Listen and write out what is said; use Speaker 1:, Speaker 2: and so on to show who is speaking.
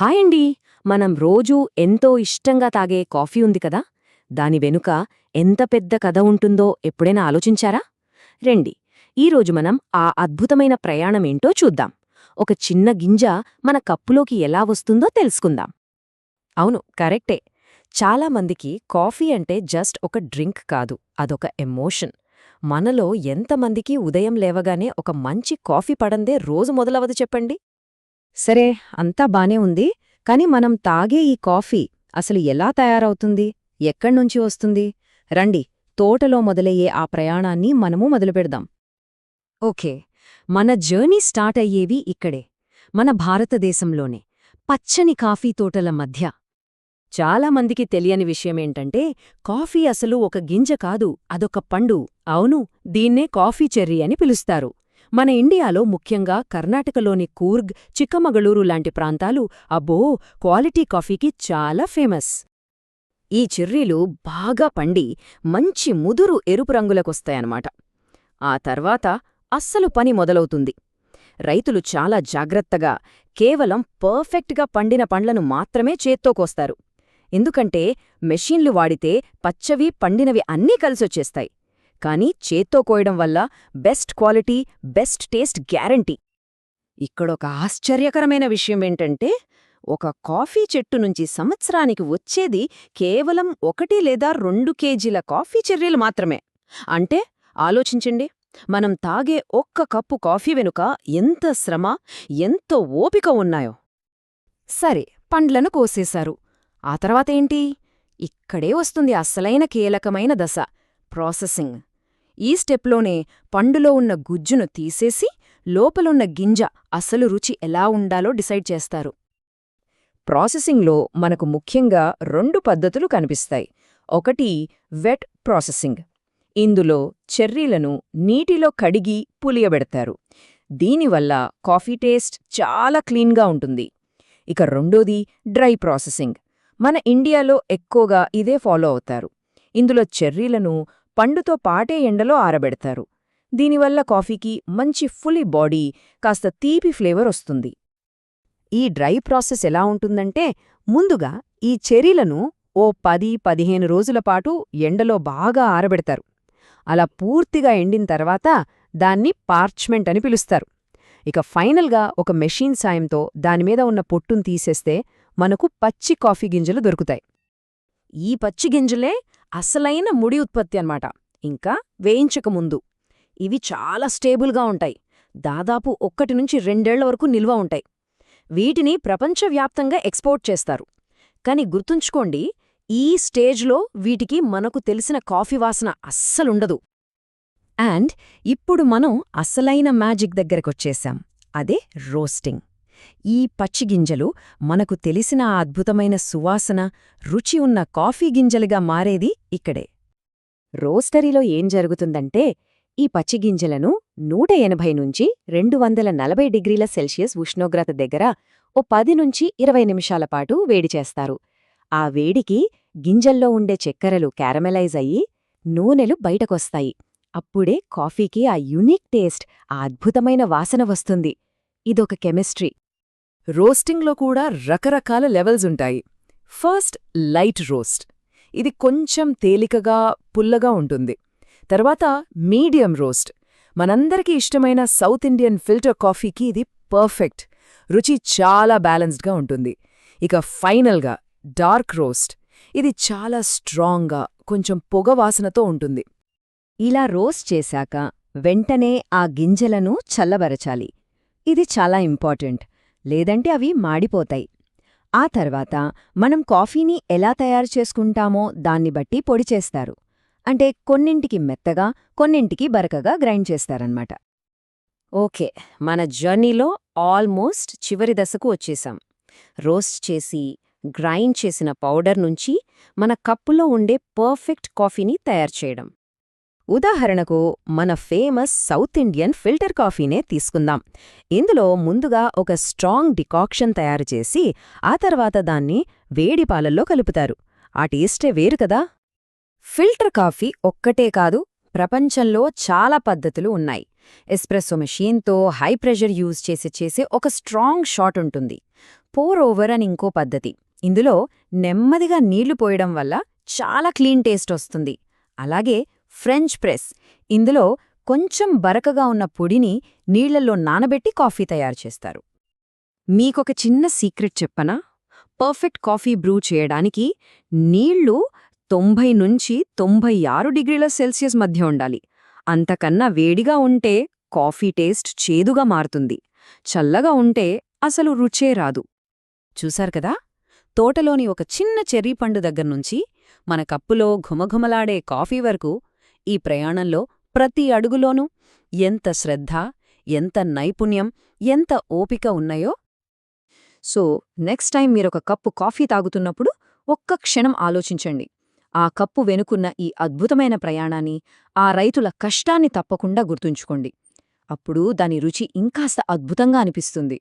Speaker 1: Hi అండి. మనం రోజూ ఎంతో ఇష్టంగా తాగే కాఫీ ఉంది కదా? దాని వెనుక ఎంత పెద్ద కథ ఉంటుందో ఎప్పుడైనా ఆలోచించారా? రండి ఈరోజు మనం ఆ అద్భుతమైన ప్రయాణమేంటో చూద్దాం. ఒక చిన్న గింజ మన కప్పులోకి ఎలా వస్తుందో తెలుసుకుందాం. అవును కరెక్టే. చాలామందికి కాఫీ అంటే జస్ట్ ఒక డ్రింక్ కాదు అదొక ఎమోషన్. మనలో ఎంతమందికి ఉదయం లేవగానే ఒక మంచి కాఫీ పడందే రోజు మొదలవదు చెప్పండి. సరే అంతా బానే ఉంది. కాని మనం తాగే ఈ కాఫీ అసలు ఎలా తయారవుతుంది? ఎక్కడ్నుంచి వస్తుంది? రండి తోటలో మొదలయ్యే ఆ ప్రయాణాన్ని మనము మొదలుపెడదాం. ఓకే మన జర్నీ స్టార్ట్ అయ్యేవి ఇక్కడే మన భారతదేశంలోనే పచ్చని కాఫీ తోటల మధ్య. చాలామందికి తెలియని విషయమేంటంటే కాఫీ అసలు ఒక గింజ కాదు అదొక పండు. అవును దీన్నే కాఫీ చెర్రీ అని పిలుస్తారు. మన ఇండియాలో ముఖ్యంగా కర్ణాటకలోని కూర్గ్ చిక్కమగళూరు లాంటి ప్రాంతాలు అబ్బో క్వాలిటీ కాఫీకి చాలా ఫేమస్. ఈ చెర్రీలు బాగా పండి మంచి ముదురు ఎరుపు రంగులకొస్తాయన్నమాట. ఆ తర్వాత అస్సలు పని మొదలవుతుంది. రైతులు చాలా జాగ్రత్తగా కేవలం పర్ఫెక్ట్గా పండిన పండ్లను మాత్రమే చేత్తో కోస్తారు. ఎందుకంటే మెషీన్లు వాడితే పచ్చవి పండినవి అన్నీ కలిసొచ్చేస్తాయి. కానీ చేత్తో కోయడం వల్ల best quality best taste guarantee. ఇక్కడొక ఆశ్చర్యకరమైన విషయమేంటంటే ఒక కాఫీ చెట్టు నుంచి సంవత్సరానికి వచ్చేది కేవలం ఒకటి లేదా రెండు కేజీల కాఫీ చెర్రీలు మాత్రమే. అంటే ఆలోచించండి మనం తాగే ఒక్క కప్పు కాఫీ వెనుక ఎంత శ్రమ ఎంతో ఓపిక ఉన్నాయో. సరే పండ్లను కోసేశారు. ఆ తర్వాతేంటి ఇక్కడే వస్తుంది అసలైన కీలకమైన దశ ప్రాసెసింగ్. ఈ స్టెప్లోనే పండులో ఉన్న గుజ్జును తీసేసి లోపలున్న గింజ అసలు రుచి ఎలా ఉండాలో డిసైడ్ చేస్తారు. ప్రాసెసింగ్లో మనకు ముఖ్యంగా రెండు పద్ధతులు కనిపిస్తాయి. ఒకటి వెట్ ప్రాసెసింగ్. ఇందులో చెర్రీలను నీటిలో కడిగి పులియబెడతారు. దీనివల్ల కాఫీ టేస్ట్ చాలా క్లీన్గా ఉంటుంది. ఇక రెండోది డ్రై ప్రాసెసింగ్. మన ఇండియాలో ఎక్కువగా ఇదే ఫాలో అవుతారు. ఇందులో చెర్రీలను పండుతో పాటే ఎండలో ఆరబెడతారు. దీనివల్ల కాఫీకి మంచి ఫుల్లీ బాడీ కాస్త తీపి ఫ్లేవర్ వస్తుంది. ఈ డ్రై ప్రాసెస్ ఎలా ఉంటుందంటే ముందుగా ఈ చెర్రీలను ఓ పది పదిహేను రోజుల పాటు ఎండలో బాగా ఆరబెడతారు. అలా పూర్తిగా ఎండిన తర్వాత దాన్ని పార్చ్మెంట్ అని పిలుస్తారు. ఇక ఫైనల్గా ఒక మెషీన్ సాయంతో దానిమీద ఉన్న పొట్టును తీసేస్తే మనకు పచ్చి కాఫీ గింజలు దొరుకుతాయి. ఈ పచ్చి గింజలే అసలైన ముడి ఉత్పత్తి అన్నమాట. ఇంకా వేయించకముందు ఇవి చాలా స్టేబుల్గా ఉంటాయి. దాదాపు ఒక్కటి నుంచి రెండేళ్ళ వరకు నిల్వ ఉంటాయి. వీటిని ప్రపంచవ్యాప్తంగా ఎక్స్పోర్ట్ చేస్తారు. కాని గుర్తుంచుకోండి ఈ స్టేజ్లో వీటికి మనకు తెలిసిన కాఫీ వాసన అస్సలుండదు. అండ్ ఇప్పుడు మనం అసలైన మ్యాజిక్ దగ్గరకొచ్చేశాం అదే రోస్టింగ్. ఈ పచ్చిగింజలు మనకు తెలిసిన ఆ అద్భుతమైన సువాసన రుచి ఉన్న కాఫీ గింజలుగా మారేది ఇక్కడే. రోస్టరీలో ఏం జరుగుతుందంటే ఈ పచ్చిగింజలను నూట ఎనభై నుంచి రెండు వందల నలభై డిగ్రీల సెల్సియస్ ఉష్ణోగ్రత దగ్గర ఓ పది నుంచి ఇరవై నిమిషాల పాటు వేడి చేస్తారు. ఆ వేడికి గింజల్లో ఉండే చక్కెరలు క్యారమెలైజ్ అయ్యి నూనెలు బయటకొస్తాయి. అప్పుడే కాఫీకి ఆ యునిక్ టేస్ట్ ఆ అద్భుతమైన వాసన వస్తుంది. ఇదొక కెమిస్ట్రీ. రోస్టింగ్లో కూడా రకరకాల లెవెల్స్ ఉంటాయి. First light roast. ఇది కొంచెం తేలికగా పుల్లగా ఉంటుంది. తర్వాత మీడియం రోస్ట్. మనందరికీ ఇష్టమైన సౌత్ ఇండియన్ ఫిల్టర్ కాఫీకి ఇది పర్ఫెక్ట్. రుచి చాలా బ్యాలెన్స్డ్గా ఉంటుంది. ఇక ఫైనల్గా డార్క్ రోస్ట్. ఇది చాలా స్ట్రాంగ్గా కొంచెం పొగ వాసనతో ఉంటుంది. ఇలా రోస్ట్ చేశాక వెంటనే ఆ గింజలను చల్లబరచాలి. ఇది చాలా ఇంపార్టెంట్. లేదంటే అవి మాడిపోతాయి. ఆ తర్వాత మనం కాఫీని ఎలా తయారు చేసుకుంటామో దాన్ని బట్టి పొడి చేస్తారు. అంటే కొన్నింటికి మెత్తగా కొన్నింటికి బరకగా గ్రైండ్ చేస్తారన్నమాట. ఓకే మన జర్నీలో ఆల్మోస్ట్ చివరి దశకు వచ్చేసాం. రోస్ట్ చేసి గ్రైండ్ చేసిన పౌడర్ నుంచి మన కప్పులో ఉండే పర్ఫెక్ట్ కాఫీని తయారు చేయడం. ఉదాహరణకు మన ఫేమస్ సౌత్ ఇండియన్ ఫిల్టర్ కాఫీనే తీసుకుందాం. ఇందులో ముందుగా ఒక స్ట్రాంగ్ డికాక్షన్ తయారు చేసి ఆ తర్వాత దాన్ని వేడి పాలల్లో కలుపుతారు. ఆ టేస్టే వేరు కదా! ఫిల్టర్ కాఫీ ఒక్కటే కాదు ప్రపంచంలో చాలా పద్ధతులు ఉన్నాయి. ఎస్ప్రెస్సో మెషీన్తో హై ప్రెషర్ యూజ్ చేసి చేసే ఒక స్ట్రాంగ్ షాట్ ఉంటుంది.
Speaker 2: పోర్ ఓవర్ అని ఇంకో పద్ధతి. ఇందులో నెమ్మదిగా నీళ్ళు పోయడం వల్ల చాలా క్లీన్ టేస్ట్ వస్తుంది. అలాగే ఫ్రెంచ్ ప్రెస్. ఇందులో కొంచెం బరకగా ఉన్న పొడిని నీళ్ళలో నానబెట్టి కాఫీ తయారు చేస్తారు.
Speaker 1: మీకొక చిన్న సీక్రెట్ చెప్పనా? పర్ఫెక్ట్ కాఫీ బ్రూ చేయడానికి నీళ్ళు తొంభై నుంచి తొంభై ఆరు డిగ్రీల సెల్సియస్ మధ్య ఉండాలి. అంతకన్నా వేడిగా ఉంటే కాఫీ టేస్ట్ చేదుగా మారుతుంది. చల్లగా ఉంటే అసలు రుచే రాదు.
Speaker 2: చూశారు కదా? తోటలోని ఒక చిన్న చెర్రీ పండు దగ్గర్నుంచి మన కప్పులో ఘుమఘుమలాడే కాఫీ వరకు ఈ ప్రయాణంలో ప్రతి అడుగులోనూ ఎంత శ్రద్ధ ఎంత నైపుణ్యం ఎంత ఓపిక ఉన్నాయో?
Speaker 1: సో నెక్స్ట్ టైం మీరొక కప్పు కాఫీ తాగుతున్నప్పుడు ఒక్క క్షణం ఆలోచించండి. ఆ కప్పు వెనుకున్న ఈ అద్భుతమైన ప్రయాణాన్ని ఆ రైతుల కష్టాన్ని తప్పకుండా గుర్తుంచుకోండి. అప్పుడు దాని రుచి ఇంకాస్త అద్భుతంగా అనిపిస్తుంది.